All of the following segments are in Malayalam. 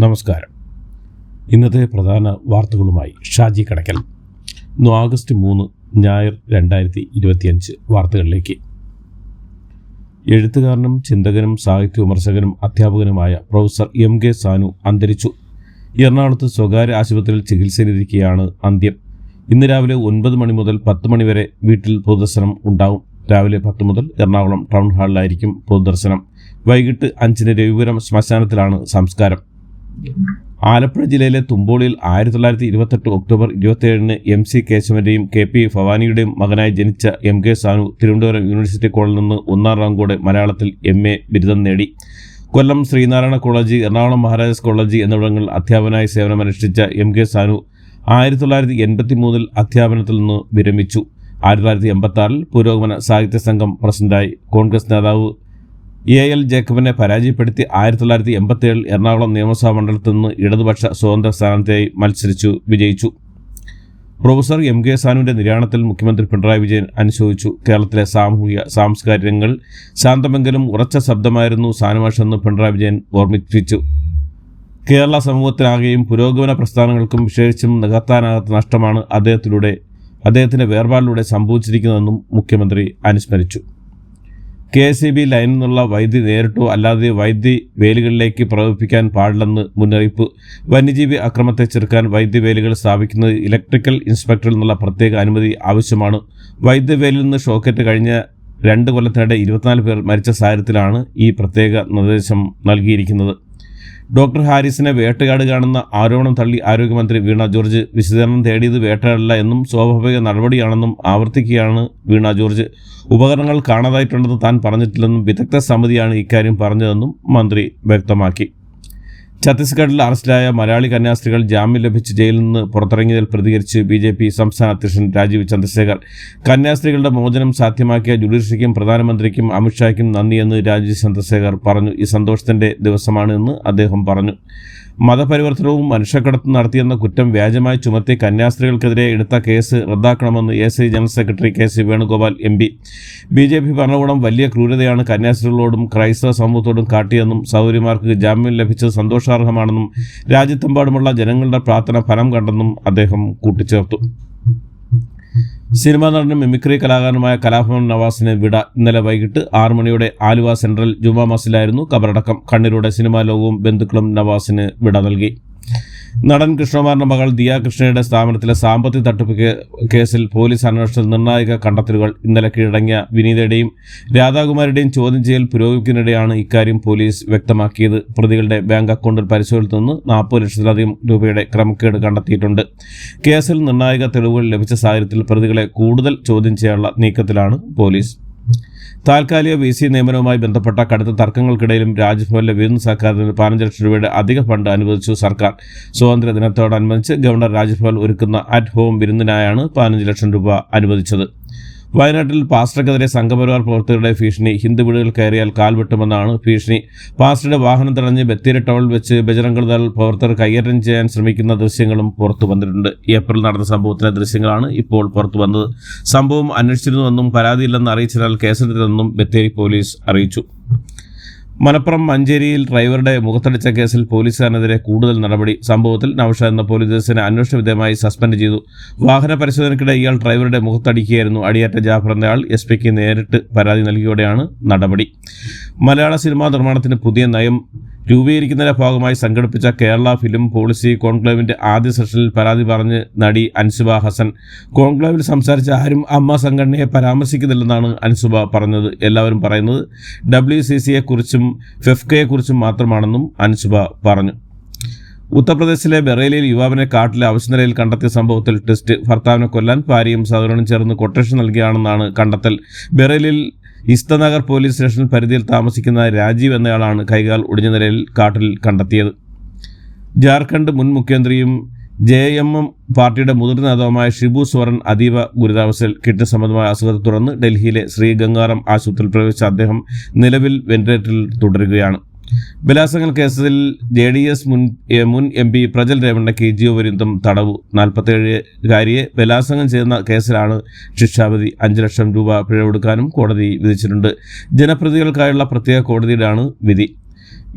നമസ്കാരം. ഇന്നത്തെ പ്രധാന വാർത്തകളുമായി ഷാജി കടക്കൽ. ഇന്ന് ആഗസ്റ്റ് മൂന്ന് ഞായർ രണ്ടായിരത്തി ഇരുപത്തിയഞ്ച് വാർത്തകളിലേക്ക്. എഴുത്തുകാരനും ചിന്തകനും സാഹിത്യ വിമർശകനും അധ്യാപകനുമായ പ്രൊഫസർ എം കെ സാനു അന്തരിച്ചു. എറണാകുളത്ത് സ്വകാര്യ ആശുപത്രിയിൽ ചികിത്സയിലിരിക്കുകയാണ് അന്ത്യം. ഇന്ന് രാവിലെ ഒൻപത് മണി മുതൽ പത്ത് മണി വരെ വീട്ടിൽ പൊതുദർശനം ഉണ്ടാവും. രാവിലെ പത്ത് മുതൽ എറണാകുളം ടൗൺ ഹാളിലായിരിക്കും പൊതുദർശനം. വൈകിട്ട് അഞ്ചിന് രവിപുരം ശ്മശാനത്തിലാണ് സംസ്കാരം. ആലപ്പുഴ ജില്ലയിലെ തുമ്പോളിയിൽ ആയിരത്തി തൊള്ളായിരത്തി ഇരുപത്തെട്ട് ഒക്ടോബർ ഇരുപത്തിയേഴിന് എം സി കേശവന്റെയും കെ പി ഭവാനിയുടെയും മകനായി ജനിച്ച M K Sanu Thiruvananthapuram university കോളേജിൽ നിന്ന് ഒന്നാം റാങ്കോടെ മലയാളത്തിൽ എം എ ബിരുദം നേടി. കൊല്ലം ശ്രീനാരായണ കോളേജ് എറണാകുളം മഹാരാജാസ് കോളേജ് എന്നിവിടങ്ങളിൽ അധ്യാപകനായി സേവനമനുഷ്ഠിച്ച എം കെ സാനു ആയിരത്തി തൊള്ളായിരത്തി എൺപത്തി മൂന്നിൽ അധ്യാപനത്തിൽ നിന്ന് വിരമിച്ചു. ആയിരത്തി തൊള്ളായിരത്തി എൺപത്തി ആറിൽ പുരോഗമന സാഹിത്യ സംഘം പ്രസിഡന്റായി. കോൺഗ്രസ് നേതാവ് എ എൽ ജേക്കബിനെ പരാജയപ്പെടുത്തി ആയിരത്തി തൊള്ളായിരത്തി എൺപത്തിയേഴിൽ എറണാകുളം നിയമസഭാ മണ്ഡലത്തിൽ നിന്ന് ഇടതുപക്ഷ സ്വതന്ത്ര സ്ഥാനാർത്ഥിയായി മത്സരിച്ചു വിജയിച്ചു. പ്രൊഫസർ എം കെ സാനുവിന്റെ നിര്യാണത്തിൽ മുഖ്യമന്ത്രി പിണറായി വിജയൻ അനുശോചിച്ചു. കേരളത്തിലെ സാമൂഹിക സാംസ്കാരിക രംഗങ്ങൾ ശാന്തമെങ്കിലും ഉറച്ച ശബ്ദമായിരുന്നു സാനുമാഷെന്ന് പിണറായി വിജയൻ ഓർമ്മിപ്പിച്ചു. കേരള സമൂഹത്തിനാകെയും പുരോഗമന പ്രസ്ഥാനങ്ങൾക്കും വിശേഷിച്ചും നികത്താനാകാത്ത നഷ്ടമാണ് അദ്ദേഹത്തിലൂടെ അദ്ദേഹത്തിന്റെ വേർപാടിലൂടെ സംഭവിച്ചിരിക്കുന്നതെന്നും മുഖ്യമന്ത്രി അനുസ്മരിച്ചു. കെ എസ് ഇ ബി ലൈനിൽ നിന്നുള്ള വൈദ്യുതി നേരിട്ടോ അല്ലാതെ വൈദ്യുതി വേലികളിലേക്ക് പ്രവഹിപ്പിക്കാൻ പാടില്ലെന്ന് മുന്നറിയിപ്പ്. വന്യജീവി അക്രമത്തെ ചെറുക്കാൻ വൈദ്യുതി വേലികൾ സ്ഥാപിക്കുന്നത് ഇലക്ട്രിക്കൽ ഇൻസ്പെക്ടറിൽ നിന്നുള്ള പ്രത്യേക അനുമതി ആവശ്യമാണ്. വൈദ്യുതി വേലിൽ നിന്ന് ഷോക്കറ്റ് കഴിഞ്ഞ രണ്ട് കൊല്ലത്തിനിടെ ഇരുപത്തിനാല് പേർ മരിച്ച സാഹചര്യത്തിലാണ് ഈ പ്രത്യേക നിർദ്ദേശം നൽകിയിരിക്കുന്നത്. ഡോക്ടർ ഹാരിസിനെ വേട്ടയാട് കാണുന്ന ആരോപണം തള്ളി ആരോഗ്യമന്ത്രി വീണ ജോർജ് വിശദീകരണം തേടിയത് വേട്ടയാടല്ല എന്നും സ്വാഭാവിക നടപടിയാണെന്നും ആവർത്തിക്കുകയാണ് വീണ ജോർജ്. ഉപകരണങ്ങൾ കാണാതായിട്ടുണ്ടെന്ന് താൻ പറഞ്ഞിട്ടില്ലെന്നും വിദഗ്ധ സമിതിയാണ് ഇക്കാര്യം പറഞ്ഞതെന്നും മന്ത്രി വ്യക്തമാക്കി. ഛത്തീസ്ഗഡിൽ അറസ്റ്റിലായ മലയാളി കന്യാസ്ത്രീകൾ ജാമ്യം ലഭിച്ച് ജയിലിൽ നിന്ന് പുറത്തിറങ്ങിയതിൽ പ്രതികരിച്ച് ബി ജെ പി സംസ്ഥാന അധ്യക്ഷൻ രാജീവ് ചന്ദ്രശേഖർ. കന്യാസ്ത്രീകളുടെ മോചനം സാധ്യമാക്കിയ ജുഡീഷ്യറിക്കും പ്രധാനമന്ത്രിക്കും അമിത്ഷായ്ക്കും നന്ദിയെന്ന് രാജീവ് ചന്ദ്രശേഖർ പറഞ്ഞു. ഈ സന്തോഷത്തിന്റെ ദിവസമാണ് എന്ന് അദ്ദേഹം പറഞ്ഞു. മതപരിവർത്തനവും മനുഷ്യക്കടത്തും നടത്തിയെന്ന കുറ്റം വ്യാജമായി ചുമത്തി കന്യാസ്ത്രീകൾക്കെതിരെ എടുത്ത കേസ് റദ്ദാക്കണമെന്ന് A C general secretary K C Venugopal M P. B J P ഭരണകൂടം വലിയ ക്രൂരതയാണ് കന്യാസ്ത്രീകളോടും ക്രൈസ്തവ സമൂഹത്തോടും കാട്ടിയെന്നും സൗകര്യമാർക്ക് ജാമ്യം ലഭിച്ചത് സന്തോഷാർഹമാണെന്നും രാജ്യത്തെമ്പാടുമുള്ള ജനങ്ങളുടെ പ്രാർത്ഥന ഫലം കണ്ടെന്നും അദ്ദേഹം കൂട്ടിച്ചേർത്തു. സിനിമാ നടനും മിമിക്രി കലാകാരനുമായ കലാഭവൻ നവാസിനെ വിട ഇന്നലെ വൈകിട്ട് ആറു മണിയോടെ ആലുവ സെൻട്രൽ ജുമാ മസിലായിരുന്നു കബറടക്കം. കണ്ണീരോടെ സിനിമാ ലോകവും ബന്ധുക്കളും നവാസിന് വിട നൽകി. നടൻ കൃഷ്ണകുമാറിന്റെ മകൾ ദിയ കൃഷ്ണയുടെ സ്ഥാപനത്തിലെ സാമ്പത്തിക തട്ടിപ്പ് കേസിൽ പോലീസ് അന്വേഷണത്തിൽ നിർണായക കണ്ടെത്തലുകൾ ഇന്നലെ കീഴടങ്ങിയ വിനീതയുടെയും രാധാകുമാരിയുടെയും ചോദ്യം ചെയ്യൽ പുരോഗമിക്കുന്നതിനിടെയാണ് ഇക്കാര്യം പോലീസ് വ്യക്തമാക്കിയത്. പ്രതികളുടെ ബാങ്ക് അക്കൗണ്ടിൽ പരിശോധനയിൽ നിന്ന് നാൽപ്പത് ലക്ഷത്തിലധികം രൂപയുടെ ക്രമക്കേട് കണ്ടെത്തിയിട്ടുണ്ട്. കേസിൽ നിർണായക തെളിവുകൾ ലഭിച്ച സാഹചര്യത്തിൽ പ്രതികളെ കൂടുതൽ ചോദ്യം ചെയ്യാനുള്ള നീക്കത്തിലാണ് പോലീസ്. താൽക്കാലിക വി സി നിയമനവുമായി ബന്ധപ്പെട്ട കടുത്ത തർക്കങ്ങൾക്കിടയിലും രാജ്ഭവനിലെ വിരുന്ന് സർക്കാരിന് പതിനഞ്ച് ലക്ഷം രൂപയുടെ അധിക ഫണ്ട് അനുവദിച്ചു സർക്കാർ. സ്വാതന്ത്ര്യ ദിനത്തോടനുബന്ധിച്ച് ഗവർണർ രാജ്ഭവൻ ഒരുക്കുന്ന അറ്റ് ഹോം വിരുന്നിനായാണ് പതിനഞ്ച് ലക്ഷം രൂപ അനുവദിച്ചത്. വയനാട്ടിൽ പാസ്റ്റർക്കെതിരെ സംഘപരിവാർ പ്രവർത്തകരുടെ ഭീഷണി. ഹിന്ദു വീടുകൾ കയറിയാൽ കാൽ വെട്ടുമെന്നാണ് ഭീഷണി. പാസ്റ്ററുടെ വാഹനം തടഞ്ഞ് ബത്തേരി ടൗണിൽ വെച്ച് ബജറംഗൾ പ്രവർത്തകർ കൈയേറ്റം ചെയ്യാൻ ശ്രമിക്കുന്ന ദൃശ്യങ്ങളും പുറത്തു വന്നിട്ടുണ്ട്. ഏപ്രിൽ നടന്ന സംഭവത്തിലെ ദൃശ്യങ്ങളാണ് ഇപ്പോൾ പുറത്തു വന്നത്. സംഭവം അന്വേഷിച്ചിരുന്നുവെന്നും പരാതിയില്ലെന്ന് അറിയിച്ചതിനാൽ കേസെടുത്തതെന്നും ബത്തേരി പോലീസ് അറിയിച്ചു. മലപ്പുറം മഞ്ചേരിയിൽ ഡ്രൈവറുടെ മുഖത്തടിച്ച കേസിൽ പോലീസുകാരനെതിരെ കൂടുതൽ നടപടി. സംഭവത്തിൽ നൌഷാദ് എന്ന പോലീസ് അന്വേഷണ വിധേയമായി സസ്പെൻഡ് ചെയ്തു. വാഹന പരിശോധനയ്ക്കിടെ ഇയാൾ ഡ്രൈവറുടെ മുഖത്തടിക്കുകയായിരുന്നു. അടിയേറ്റ ജാഫർ എന്നയാൾ എസ് പിക്ക് നേരിട്ട് പരാതി നൽകിയോടെയാണ് നടപടി. മലയാള സിനിമാ നിർമ്മാണത്തിന് പുതിയ നയം രൂപീകരിക്കുന്നതിന്റെ ഭാഗമായി സംഘടിപ്പിച്ച കേരള ഫിലിം പോളിസി കോൺക്ലേവിന്റെ ആദ്യ സെഷനിൽ പരാതി പറഞ്ഞ് നടി അൻസുബ ഹസൻ. കോൺക്ലേവിൽ സംസാരിച്ച ആരും അമ്മ സംഘടനയെ പരാമർശിക്കുന്നില്ലെന്നാണ് അൻസുബ പറഞ്ഞത്. എല്ലാവരും പറയുന്നത് ഡബ്ല്യു സി സിയെക്കുറിച്ചും ഫെഫ്കയെക്കുറിച്ചും മാത്രമാണെന്നും അൻസുബ പറഞ്ഞു. ഉത്തർപ്രദേശിലെ ബറേലിയിൽ യുവാവിനെ കാട്ടിലെ അവശനിലയിൽ കണ്ടെത്തിയ സംഭവത്തിൽ ടെസ്റ്റ് ഭർത്താവിനെ കൊല്ലാൻ ഭാര്യയും സഹോദരനും ചേർന്ന് കൊട്ടേഷൻ നൽകിയാണെന്നാണ് കണ്ടെത്തൽ. ബറേലിയിൽ ഇസ്തനഗർ പോലീസ് സ്റ്റേഷൻ പരിധിയിൽ താമസിക്കുന്ന രാജീവ് എന്നയാളാണ് കൈകാൽ ഒടിഞ്ഞ നിലയിൽ കാട്ടിൽ കണ്ടെത്തിയത്. ജാർഖണ്ഡ് മുൻ മുഖ്യമന്ത്രിയും ജെ എം എം പാർട്ടിയുടെ മുതിർന്ന നേതാവുമായ ഷിബു സോറൻ അതീവ ഗുരുതാവസ്ഥയിൽ കിഡ്നി സംബന്ധമായ അസുഖത്തെ തുടർന്ന് ഡൽഹിയിലെ ശ്രീ ഗംഗാറാം ആശുപത്രിയിൽ പ്രവേശിച്ച അദ്ദേഹം നിലവിൽ വെന്റിലേറ്ററിൽ തുടരുകയാണ്. ബലാത്സംഗ കേസിൽ ജെ ഡി എസ് മുൻ മുൻ എം പി പ്രജൽ രേവണ്ണയ്ക്ക് ജീവപര്യന്തം തടവു. നാൽപ്പത്തേഴുകാരിയെ ബലാത്സംഗം ചെയ്യുന്ന കേസിലാണ് ശിക്ഷാവിധി അഞ്ച് ലക്ഷം രൂപ പിഴ കൊടുക്കാനും കോടതി വിധിച്ചിട്ടുണ്ട്. ജനപ്രതികൾക്കായുള്ള പ്രത്യേക കോടതിയിലാണ് വിധി.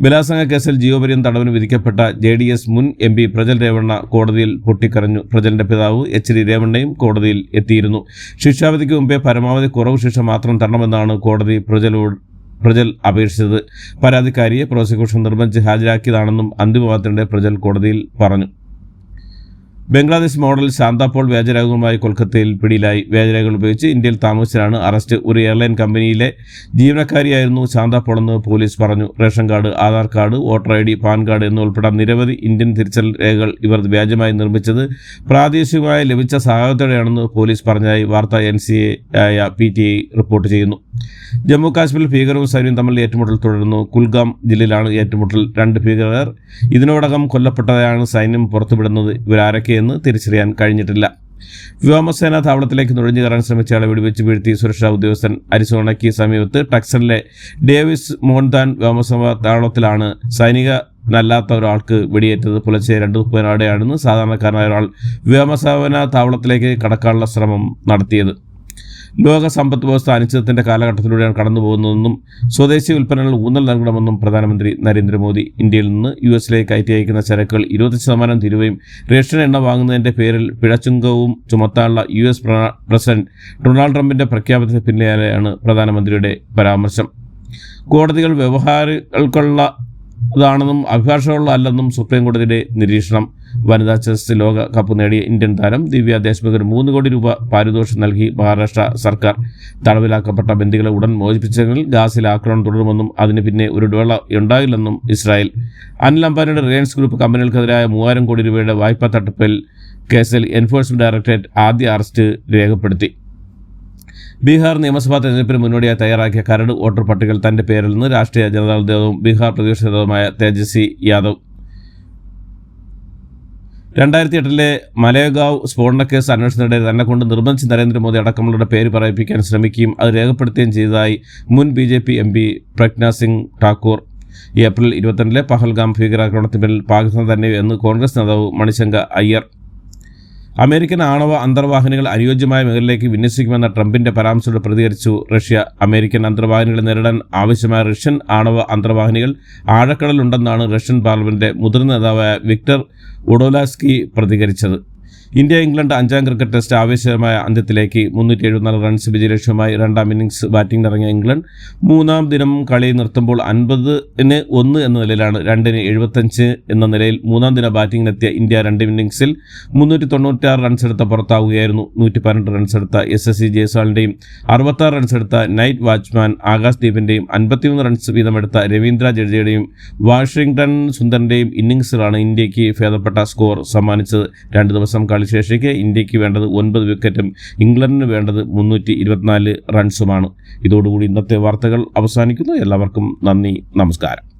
ബലാത്സംഗ കേസിൽ ജീവപര്യം തടവിന് വിധിക്കപ്പെട്ട ജെ ഡി എസ് മുൻ എം പി പ്രജൽ രേവണ്ണ കോടതിയിൽ പൊട്ടിക്കരഞ്ഞു. പ്രജലിന്റെ പിതാവ് എച്ച് ഡി രേവണ്ണയും കോടതിയിൽ എത്തിയിരുന്നു. ശിക്ഷാവിധിക്ക് മുമ്പേ പരമാവധി കുറവ് ശിക്ഷ മാത്രം തരണമെന്നാണ് കോടതി പ്രജലോട് പ്രജൽ അപേക്ഷിച്ചത്. പരാതിക്കാരിയെ പ്രോസിക്യൂഷൻ നിർബന്ധിച്ച് ഹാജരാക്കിയതാണെന്നും അന്തിമവാദത്തിനിടെ പ്രജൽ കോടതിയിൽ പറഞ്ഞു. ബംഗ്ലാദേശ് മോഡൽ ശാന്താപോൾ വ്യാജരേഖകളുമായി കൊൽക്കത്തയിൽ പിടിയിലായി. വ്യാജരേഖകൾ ഉപയോഗിച്ച് ഇന്ത്യയിൽ താമസിച്ചാണ് അറസ്റ്റ്. ഒരു എയർലൈൻ കമ്പനിയിലെ ജീവനക്കാരിയായിരുന്നു ശാന്താപോൾ എന്ന് പോലീസ് പറഞ്ഞു. Ration card Aadhaar card voter I D pan card എന്നുൾപ്പെടെ നിരവധി ഇന്ത്യൻ തിരിച്ചൽ രേഖകൾ ഇവർ വ്യാജമായി നിർമ്മിച്ചത് പ്രാദേശികമായി ലഭിച്ച സഹായത്തോടെയാണെന്ന് പോലീസ് പറഞ്ഞതായി വാർത്താ എൻ സി എ ആയ പി ടി ഐ റിപ്പോർട്ട് ചെയ്യുന്നു. ജമ്മു കാശ്മീരിൽ ഭീകരവും സൈന്യം തമ്മിൽ ഏറ്റുമുട്ടൽ തുടരുന്നു. കുൽഗാം ജില്ലയിലാണ് ഏറ്റുമുട്ടൽ. രണ്ട് ഭീകരർ ഇതിനോടകം കൊല്ലപ്പെട്ടതായാണ് സൈന്യം പുറത്തുവിടുന്നത്. ഇവരാരൊക്കെയെന്ന് തിരിച്ചറിയാൻ കഴിഞ്ഞിട്ടില്ല. വ്യോമസേന താവളത്തിലേക്ക് നുഴഞ്ഞു കയറാൻ ശ്രമിച്ചയാളെ വെടിവെച്ച് വീഴ്ത്തി സുരക്ഷാ ഉദ്യോഗസ്ഥൻ അരിസോണയ്ക്ക് സമീപത്ത് ടക്സണിലെ ഡേവിസ് മോൺതാൻ വ്യോമസേന താവളത്തിലാണ് സൈനിക നല്ലാത്ത ഒരാൾക്ക് വെടിയേറ്റത്. പുലർച്ചെ രണ്ട് മുപ്പതിനാടെയാണെന്ന് സാധാരണക്കാരനായ ഒരാൾ വ്യോമസേന താവളത്തിലേക്ക് കടക്കാനുള്ള ശ്രമം നടത്തിയത്. ലോക സമ്പദ് വ്യവസ്ഥ അനിശ്ചിതത്തിന്റെ കാലഘട്ടത്തിലൂടെയാണ് കടന്നു പോകുന്നതെന്നും സ്വദേശി ഉൽപ്പന്നങ്ങൾ ഊന്നൽ നൽകണമെന്നും പ്രധാനമന്ത്രി നരേന്ദ്രമോദി ഇന്ത്യയിൽ നിന്ന് യു എസിലേക്ക് കയറ്റി അയക്കുന്ന ചരക്കുകൾ ഇരുപത് ശതമാനം തിരുവയും റേഷൻ എണ്ണ വാങ്ങുന്നതിന്റെ പേരിൽ പിഴച്ചുങ്കവും ചുമത്താനുള്ള യു എസ് പ്രസിഡന്റ് ഡൊണാൾഡ് ട്രംപിന്റെ പ്രഖ്യാപനത്തിന് പിന്നാലെയാണ് പ്രധാനമന്ത്രിയുടെ പരാമർശം. കോടതികൾ വ്യവഹാരങ്ങൾക്കുള്ള ഇതാണെന്നും അഭിഭാഷകമുള്ള അല്ലെന്നും സുപ്രീം കോടതിയുടെ നിരീക്ഷണം. വനിതാ ചെസ് ലോക കപ്പ് നേടിയ ഇന്ത്യൻ താരം ദിവ്യ ദേശ്മുഖിന് മൂന്ന് കോടി രൂപ പാരിതോഷം നൽകി മഹാരാഷ്ട്ര സർക്കാർ. തടവിലാക്കപ്പെട്ട ബന്ദികളെ ഉടൻ മോചിപ്പിച്ചെങ്കിൽ ഗാസിൽ ആക്രമണം തുടരുമെന്നും അതിന് പിന്നെ ഒരു ഡോളർ ഉണ്ടാകില്ലെന്നും ഇസ്രായേൽ. അനിൽ അംബാനിയുടെ റിലയൻസ് ഗ്രൂപ്പ് കമ്പനികൾക്കെതിരായ മൂവായിരം കോടി രൂപയുടെ വായ്പാ തട്ടിപ്പിൽ കേസിൽ എൻഫോഴ്സ്മെന്റ് ഡയറക്ടറേറ്റ് ആദ്യ അറസ്റ്റ് രേഖപ്പെടുത്തി. ബീഹാർ നിയമസഭാ തെരഞ്ഞെടുപ്പിന് മുന്നോടിയായി തയ്യാറാക്കിയ കരട് വോട്ടർ പട്ടികയിൽ തന്റെ പേരിൽ നിന്ന് രാഷ്ട്രീയ ജനതാദൾ നേതാവും ബീഹാർ പ്രതിപക്ഷ നേതാവുമായ തേജസ്വി യാദവ് രണ്ടായിരത്തി എട്ടിലെ മലേഗാവ് സ്ഫോടനക്കേസ് അന്വേഷണത്തിനിടെ തന്നെ കൊണ്ട് നിർബന്ധിച്ച് നരേന്ദ്രമോദി അടക്കമുള്ളവരുടെ പേര് പറയിപ്പിക്കാൻ ശ്രമിക്കുകയും അത് രേഖപ്പെടുത്തുകയും ചെയ്തതായി മുൻ B J P M P Pragya Singh Thakur. April ഇരുപത്തിരണ്ടിലെ പഹൽഗാം ഭീകരാക്രമണത്തിന് പിന്നിൽ പാകിസ്ഥാൻ തന്നെ എന്ന് കോൺഗ്രസ് നേതാവ് മണിശങ്ക അയ്യർ. അമേരിക്കൻ ആണവ അന്തർവാഹിനികൾ അനുയോജ്യമായ മേഖലയിലേക്ക് വിന്യസിക്കുമെന്ന ട്രംപിന്റെ പരാമർശത്തോട് പ്രതികരിച്ചു റഷ്യ. അമേരിക്കൻ അന്തർവാഹിനികളെ നേരിടാൻ ആവശ്യമായ റഷ്യൻ ആണവ അന്തർവാഹിനികൾ ആഴക്കടലുണ്ടെന്നാണ് റഷ്യൻ പാർലമെന്റ് മുതിർന്ന നേതാവായ വിക്ടർ ഒഡോലാസ്കി പ്രതികരിച്ചത്. ഇന്ത്യ ഇംഗ്ലണ്ട് അഞ്ചാം ക്രിക്കറ്റ് ടെസ്റ്റ് ആവേശകരമായ അന്ത്യത്തിലേക്ക് മുന്നൂറ്റി എഴുപത്തിനാല് റൺസ് വിജയലക്ഷ്യമായി രണ്ടാം ഇന്നിംഗ്സ് ബാറ്റിംഗ് ഇറങ്ങിയ ഇംഗ്ലണ്ട് മൂന്നാം ദിനം കളി നിർത്തുമ്പോൾ അൻപതിന് ഒന്ന് എന്ന നിലയിലാണ് രണ്ടിന് എഴുപത്തഞ്ച് എന്ന നിലയിൽ മൂന്നാം ദിന ബാറ്റിംഗിനെത്തിയ ഇന്ത്യ രണ്ട് ഇന്നിംഗ്സിൽ മുന്നൂറ്റി തൊണ്ണൂറ്റാറ് റൺസ് എടുത്ത പുറത്താവുകയായിരുന്നു. നൂറ്റി പതിനെട്ട് റൺസ് എടുത്ത എസ് എസ് സി ജയസ്വാളിന്റെയും അറുപത്താറ് റൺസ് എടുത്ത നൈറ്റ് വാച്ച്മാൻ ആകാശ് ദീപിന്റെയും അൻപത്തിമൂന്ന് റൺസ് വീതമെടുത്ത രവീന്ദ്ര ജഡേജയുടെയും വാഷിംഗ്ടൺ സുന്ദറിന്റെയും ഇന്നിംഗ്സിലാണ് ഇന്ത്യയ്ക്ക് ഭേദപ്പെട്ട സ്കോർ സമ്മാനിച്ചത്. രണ്ട് ദിവസം കളി ശേഷിക്ക് ഇന്ത്യയ്ക്ക് വേണ്ടത് ഒൻപത് വിക്കറ്റും ഇംഗ്ലണ്ടിന് വേണ്ടത് മുന്നൂറ്റി ഇരുപത്തിനാല് റൺസുമാണ് ഇതോടുകൂടി ഇന്നത്തെ വാർത്തകൾ അവസാനിക്കുന്നു. എല്ലാവർക്കും നന്ദി നമസ്കാരം.